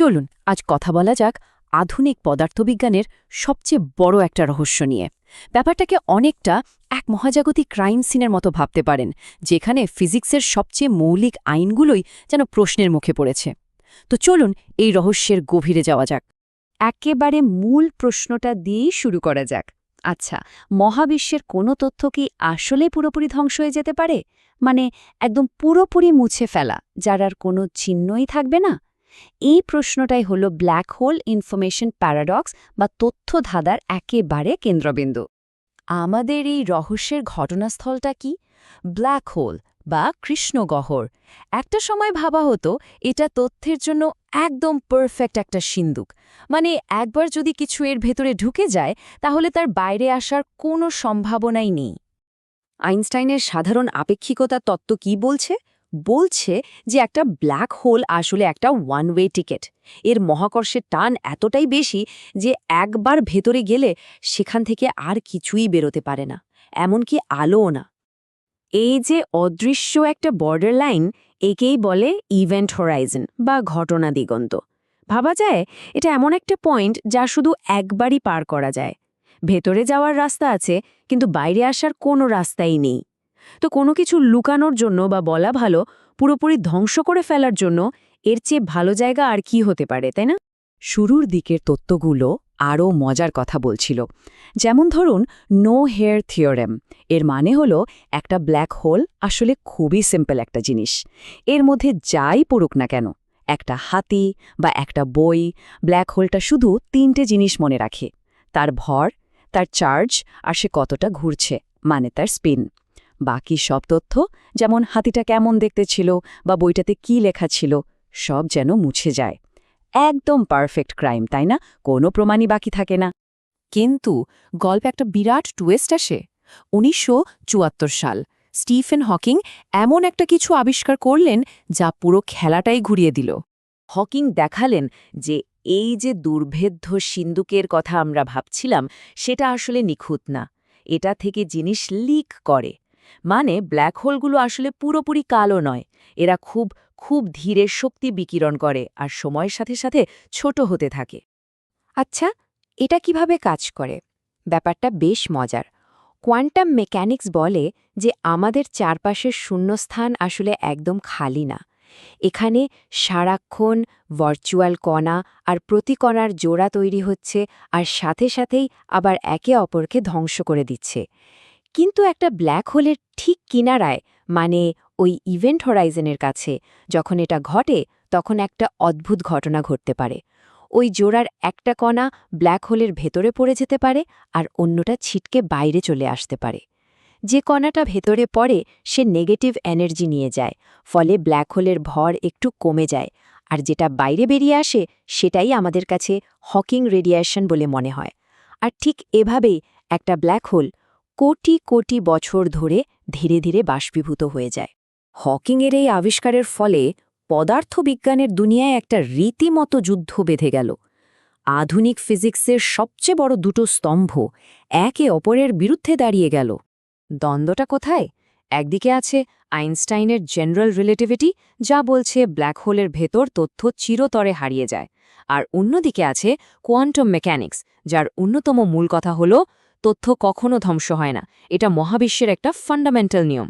চলুন, আজ কথা বলা যাক আধুনিক পদার্থবিজ্ঞানের সবচেয়ে বড় একটা রহস্য নিয়ে। ব্যাপারটাকে অনেকটা এক মহাজাগতিক ক্রাইম সিনের মতো ভাবতে পারেন, যেখানে ফিজিক্সের সবচেয়ে মৌলিক আইনগুলোই যেন প্রশ্নের মুখে পড়েছে। তো চলুন, এই রহস্যের গভীরে যাওয়া যাক। একেবারে মূল প্রশ্নটা দিয়েই শুরু করা যাক। আচ্ছা মহাবিশ্বের কোনো তথ্য কি আসলে পুরোপুরি ধ্বংস হয়ে যেতে পারে? মানে একদম পুরোপুরি মুছে ফেলা, যার আর কোনো চিহ্নই থাকবে না? এই প্রশ্নটাই হল ব্ল্যাক হোল ইনফরমেশন প্যারাডক্স বা তথ্য ধাঁধার একেবারে কেন্দ্রবিন্দু। আমাদের এই রহস্যের ঘটনাস্থলটা কি? ব্ল্যাক হোল বা কৃষ্ণগহ্বর। একটা সময় ভাবা হতো এটা তথ্যের জন্য একদম পারফেক্ট একটা সিন্দুক। মানে একবার যদি কিছু এর ভেতরে ঢুকে যায়, তাহলে তার বাইরে আসার কোনো সম্ভাবনাই নেই। আইনস্টাইনের সাধারণ আপেক্ষিকতা তত্ত্ব কি বলছে? বলছে যে একটা ব্ল্যাক হোল আসলে একটা ওয়ান ওয়ে টিকেট এর মহাকর্ষের টান এতটাই বেশি যে একবার ভেতরে গেলে সেখান থেকে আর কিছুই বেরোতে পারে না, এমনকি আলোও না। এই যে অদৃশ্য একটা বর্ডার লাইন একেই বলে ইভেন্ট হরাইজন বা ঘটনা দিগন্ত। ভাবা যায় এটা এমন একটা পয়েন্ট যা শুধু একবারই পার করা যায়। ভেতরে যাওয়ার রাস্তা আছে, কিন্তু বাইরে আসার কোনো রাস্তাই নেই। তো কোনো কিছু লুকানোর জন্য বা বলা ভালো পুরোপুরি ধ্বংস করে ফেলার জন্য এর চেয়ে ভালো জায়গা আর কি হতে পারে, তাই না? শুরুর দিকের তত্ত্বগুলো আরও মজার কথা বলছিল। যেমন ধরুন, নো হেয়ার থিওরেম এর মানে হলো একটা ব্ল্যাক হোল আসলে খুবই সিম্পল একটা জিনিস। এর মধ্যে যাই পড়ুক না কেন, একটা হাতি বা একটা বই, ব্ল্যাক হোলটা শুধু তিনটে জিনিস মনে রাখে, তার ভর, তার চার্জ আর সে কতটা ঘুরছে মানে তার স্পিন। বাকি সব তথ্য, যেমন হাতিটা কেমন দেখতে ছিল বা বইটাতে কি লেখা ছিল, সব যেন মুছে যায়। একদম পারফেক্ট ক্রাইম, তাই না? কোনো প্রমাণই বাকি থাকে না। কিন্তু গল্পে একটা বিরাট টুয়েস্ট আসে। উনিশশো চুয়াত্তর সাল, স্টিফেন হকিং এমন একটা কিছু আবিষ্কার করলেন যা পুরো খেলাটাই ঘুরিয়ে দিল। হকিং দেখালেন যে এই যে দুর্ভেদ্য সিন্দুকের কথা আমরা ভাবছিলাম, সেটা আসলে নিখুঁত না। এটা থেকে জিনিস লিক করে। মানে ব্ল্যাক হোলগুলো আসলে পুরোপুরি কালো নয়। এরা খুব খুব ধীরে শক্তি বিকিরণ করে আর সময়ের সাথে সাথে ছোট হতে থাকে। আচ্ছা এটা কীভাবে কাজ করে? ব্যাপারটা বেশ মজার। কোয়ান্টাম মেকানিক্স বলে যে আমাদের চারপাশের শূন্যস্থান আসলে একদম খালি না। এখানে সারাক্ষণ ভার্চুয়াল কণা আর প্রতিকণার জোড়া তৈরি হচ্ছে আর সাথে সাথেই আবার একে অপরকে ধ্বংস করে দিচ্ছে। কিন্তু একটা ব্ল্যাক হোলের ঠিক কিনারায় মানে ওই ইভেন্ট হরাইজনের কাছে, যখন এটা ঘটে, তখন একটা অদ্ভুত ঘটনা ঘটতে পারে। ওই জোড়ার একটা কণা ব্ল্যাক হোলের ভেতরে পড়ে যেতে পারে আর অন্যটা ছিটকে বাইরে চলে আসতে পারে। যে কণাটা ভেতরে পড়ে, সে নেগেটিভ এনার্জি নিয়ে যায়, ফলে ব্ল্যাক হোলের ভর একটু কমে যায় আর যেটা বাইরে বেরিয়ে আসে, সেটাই আমাদের কাছে হকিং রেডিয়েশন বলে মনে হয়। আর ঠিক এভাবেই একটা ব্ল্যাক হোল কোটি কোটি বছর ধরে ধীরে ধীরে বাষ্পীভূত হয়ে যায়। হকিংয়ের এই আবিষ্কারের ফলে পদার্থবিজ্ঞানের দুনিয়ায় একটা রীতিমতো যুদ্ধ বেঁধে গেল। আধুনিক ফিজিক্সের সবচেয়ে বড় দুটো স্তম্ভ একে অপরের বিরুদ্ধে দাঁড়িয়ে গেল। দ্বন্দ্বটা কোথায়? একদিকে আছে আইনস্টাইনের জেনারেল রিলেটিভিটি, যা বলছে ব্ল্যাক হোলের ভেতর তথ্য চিরতরে হারিয়ে যায়। আর অন্যদিকে আছে কোয়ান্টাম মেকানিক্স, যার অন্যতম মূল কথা হল তথ্য কখনো ধ্বংস হয় না। এটা মহাবিশ্বের একটা ফান্ডামেন্টাল নিয়ম।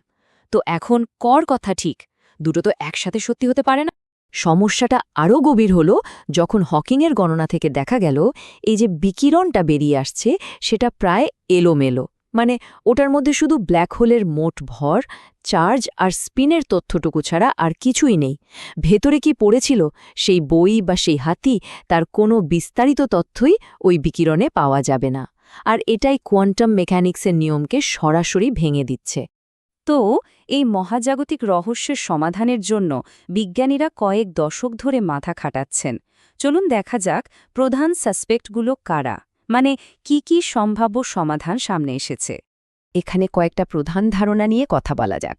তো এখন কর কথা ঠিক। দুটো তো একসাথে সত্যি হতে পারে না। সমস্যাটা আরও গভীর হল যখন হকিংয়ের গণনা থেকে দেখা গেল, এই যে বিকিরণটা বেরিয়ে আসছে, সেটা প্রায় এলোমেলো। মানে ওটার মধ্যে শুধু ব্ল্যাক হোলের মোট ভর চার্জ আর স্পিনের তথ্যটুকু ছাড়া আর কিছুই নেই। ভেতরে কি পড়েছিল? সেই বই বা সেই হাতি, তার কোনো বিস্তারিত তথ্যই ওই বিকিরণে পাওয়া যাবে না। আর এটাই কোয়ান্টাম মেকানিক্সের নিয়মকে সরাসরি ভেঙে দিচ্ছে। তো, এই মহাজাগতিক রহস্যের সমাধানের জন্য বিজ্ঞানীরা কয়েক দশক ধরে মাথা খাটাচ্ছেন। চলুন দেখা যাক প্রধান সাসপেক্টগুলো কারা মানে কি কি সম্ভাব্য সমাধান সামনে এসেছে। এখানে কয়েকটা প্রধান ধারণা নিয়ে কথা বলা যাক।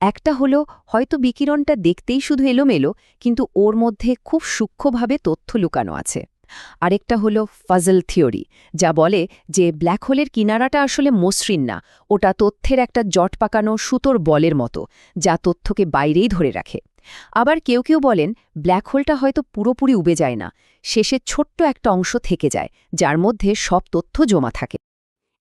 একটা হলো, হয়তো বিকিরণটা দেখতেই শুধু এলোমেলো, কিন্তু ওর মধ্যে খুব সূক্ষ্মভাবে তথ্য লুকানো আছে। আরেকটা হলো ফাজল থিওরি, যা বলে যে ব্ল্যাক হোলের কিনারাটা আসলে মসৃণ না, ওটা তথ্যের একটা জট পাকানো সুতোর বলের মতো, যা তথ্যকে বাইরেই ধরে রাখে। আবার কেউ কেউ বলেন ব্ল্যাক হোলটা হয়তো পুরোপুরি উবে যায় না, শেষে ছোট্ট একটা অংশ থেকে যায়, যার মধ্যে সব তথ্য জমা থাকে।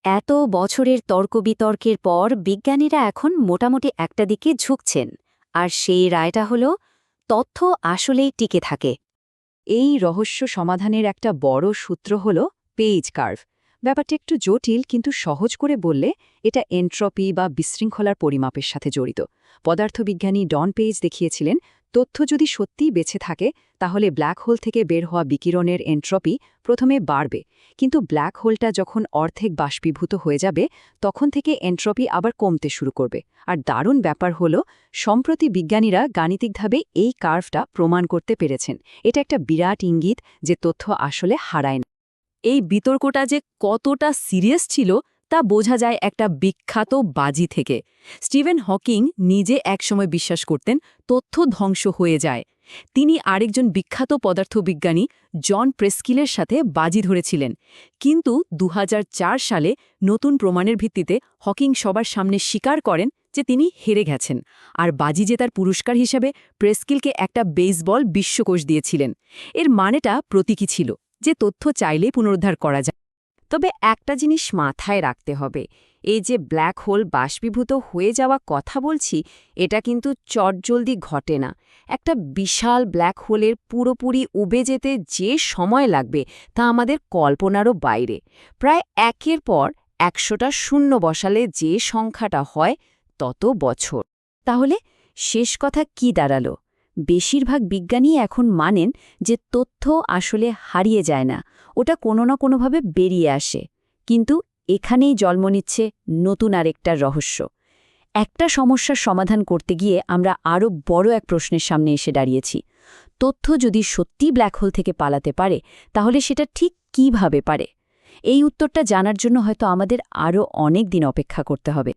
এত বছরের তর্ক বিতর্কের পর বিজ্ঞানীরা এখন মোটামুটি একটা দিকে ঝুঁকছেন, আর সেই রায়টা হল, তথ্য আসলেই টিকে থাকে। এই রহস্য সমাধানের একটা বড় সূত্র হল পেইজ কার্ভ। ব্যাপারটা একটু জটিল, কিন্তু সহজ করে বললে এটা এন্ট্রপি বা বিশৃঙ্খলার পরিমাপের সাথে জড়িত। পদার্থবিজ্ঞানী ডন পেইজ দেখিয়েছিলেন তথ্য যদি সত্যিই বেঁচে থাকে, তাহলে ব্ল্যাক হোল থেকে বের হওয়া বিকিরণের এন্ট্রপি প্রথমে বাড়বে। কিন্তু ব্ল্যাক হোলটা যখন অর্ধেক বাষ্পীভূত হয়ে যাবে, তখন থেকে এন্ট্রপি আবার কমতে শুরু করবে। আর দারুণ ব্যাপার হল, সম্প্রতি বিজ্ঞানীরা গাণিতিকভাবে এই কার্ভটা প্রমাণ করতে পেরেছেন। এটা একটা বিরাট ইঙ্গিত যে তথ্য আসলে হারায় না। এই বিতর্কটা যে কতটা সিরিয়াস ছিল তা বোঝা যায় একটা বিখ্যাত বাজি থেকে। স্টিভেন হকিং নিজে একসময় বিশ্বাস করতেন তথ্য ধ্বংস হয়ে যায়। তিনি আরেকজন বিখ্যাত পদার্থবিজ্ঞানী জন প্রেস্কিলের সাথে বাজি ধরেছিলেন। কিন্তু দু হাজার চার সালে নতুন প্রমাণের ভিত্তিতে হকিং সবার সামনে স্বীকার করেন যে তিনি হেরে গেছেন। আর বাজি জেতার পুরস্কার হিসেবে প্রেস্কিলকে একটা বেসবল বিশ্বকোষ দিয়েছিলেন। এর মানেটা প্রতীকী ছিল, যে তথ্য চাইলে পুনরুদ্ধার করা যায়। তবে একটা জিনিস মাথায় রাখতে হবে, এই যে ব্ল্যাক হোল বাষ্পীভূত হয়ে যাওয়া কথা বলছি, এটা কিন্তু চটজলদি ঘটে না। একটা বিশাল ব্ল্যাক হোলের পুরোপুরি উবে যেতে যে সময় লাগবে তা আমাদের কল্পনারও বাইরে। প্রায় একের পর একশোটা শূন্য বসালে যে সংখ্যাটা হয় তত বছর। তাহলে শেষ কথা কি দাঁড়াল? বেশিরভাগ বিজ্ঞানী এখন মানেন যে তথ্য আসলে হারিয়ে যায় না, ওটা কোনো না কোনোভাবে বেরিয়ে আসে। কিন্তু এখানেই জন্ম নিচ্ছে নতুন আরেকটা রহস্য। একটা সমস্যার সমাধান করতে গিয়ে আমরা আরও বড় এক প্রশ্নের সামনে এসে দাঁড়িয়েছি। তথ্য যদি সত্যি ব্ল্যাক হোল থেকে পালাতে পারে, তাহলে সেটা ঠিক কীভাবে পারে? এই উত্তরটা জানার জন্য হয়তো আমাদের আরও অনেক দিন অপেক্ষা করতে হবে।